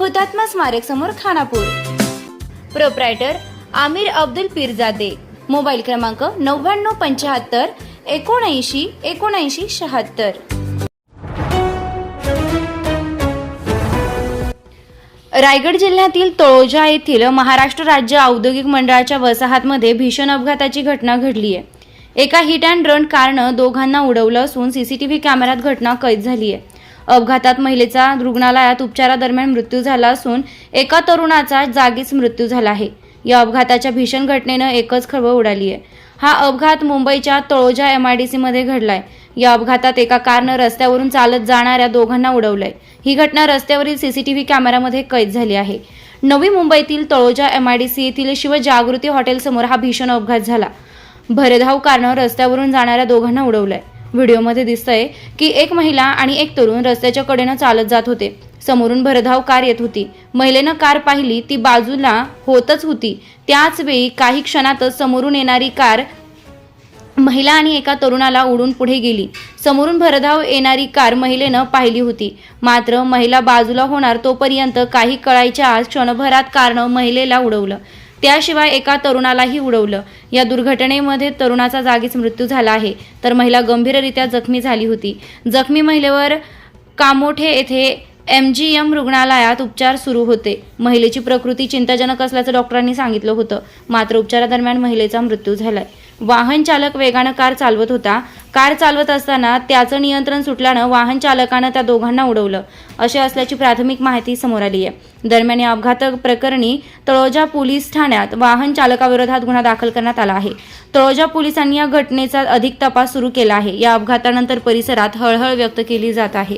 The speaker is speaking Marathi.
हुतात्मा स्मारक समोर खानापूर. प्रोप्रायटर आमिर अब्दुल पीरजादे. मोबाईल क्रमांक नव्याण्णव पंच्याहत्तर एकोणऐंशी एकोणऐंशी शहात्तर. रायगड जिल्ह्यातील तळोजा येथील महाराष्ट्र राज्य औद्योगिक मंडळाच्या वसाहतमध्ये भीषण अपघाताची घटना घडली आहे एका हिट अँड रन कारनं दोघांना उडवलं असून सीसीटीव्ही कॅमेऱ्यात घटना कैद झाली आहे अपघातात महिलेचा रुग्णालयात उपचारादरम्यान मृत्यू झाला असून एका तरुणाचा जागीच मृत्यू झाला आहे. या अपघाताच्या भीषण घटनेनं एकच खळबळ उडाली आहे. हा अपघात मुंबईच्या तळोजा एम आय डी सीमध्ये घडलाय. या अपघातात एका कारनं रस्त्यावरून चालत जाणाऱ्या दोघांना उडवलंय. ही घटना रस्त्यावरील सीसीटीव्ही कॅमेऱ्यामध्ये कैद झाली आहे. नवी मुंबईतील Taloja M I D C येथील शिवजागृती हॉटेलसमोर हा भीषण अपघात झाला. भरधाव कारनं रस्त्यावरून जाणाऱ्या दोघांना उडवलंय. व्हिडिओमध्ये दिसतंय की एक महिला आणि एक तरुण रस्त्याच्या कडेनं चालत जात होते. समोरून भरधाव कार येत होती. महिलेनं कार पाहिली ती बाजूला होतच होती. त्याच वेळी काही क्षणातच समोरून येणारी कार महिला आणि एका तरुणाला उडून पुढे गेली. समोरून भरधाव येणारी कार महिलेनं पाहिली होती. मात्र महिला बाजूला होणार तोपर्यंत काही कळायच्या आज क्षणभरात कारनं महिलेला उडवलं. त्याशिवाय एका तरुणालाही उडवलं. या दुर्घटनेमध्ये तरुणाचा जागीच मृत्यू झाला आहे. तर महिला गंभीररित्या जखमी झाली होती. जखमी महिलेवर कामोठे येथे एम जी एम रुग्णालयात उपचार सुरू होते. महिलेची प्रकृती चिंताजनक असल्याचं डॉक्टरांनी सांगितलं होतं. मात्र उपचारादरम्यान महिलेचा मृत्यू झालाय. वाहन चालक वेगानं कार चालवत होता. कार चालवत असताना त्याचं नियंत्रण सुटल्यानं वाहन चालकानं त्या दोघांना उडवलं. असे असल्याची प्राथमिक माहिती समोर आली आहे दरम्यान या अपघात प्रकरणी तळोजा पोलीस ठाण्यात वाहन चालकाविरोधात गुन्हा दाखल करण्यात आला आहे. तळोजा पोलिसांनी या घटनेचा अधिक तपास सुरू केला आहे. या अपघातानंतर परिसरात हळहळ व्यक्त केली जात आहे.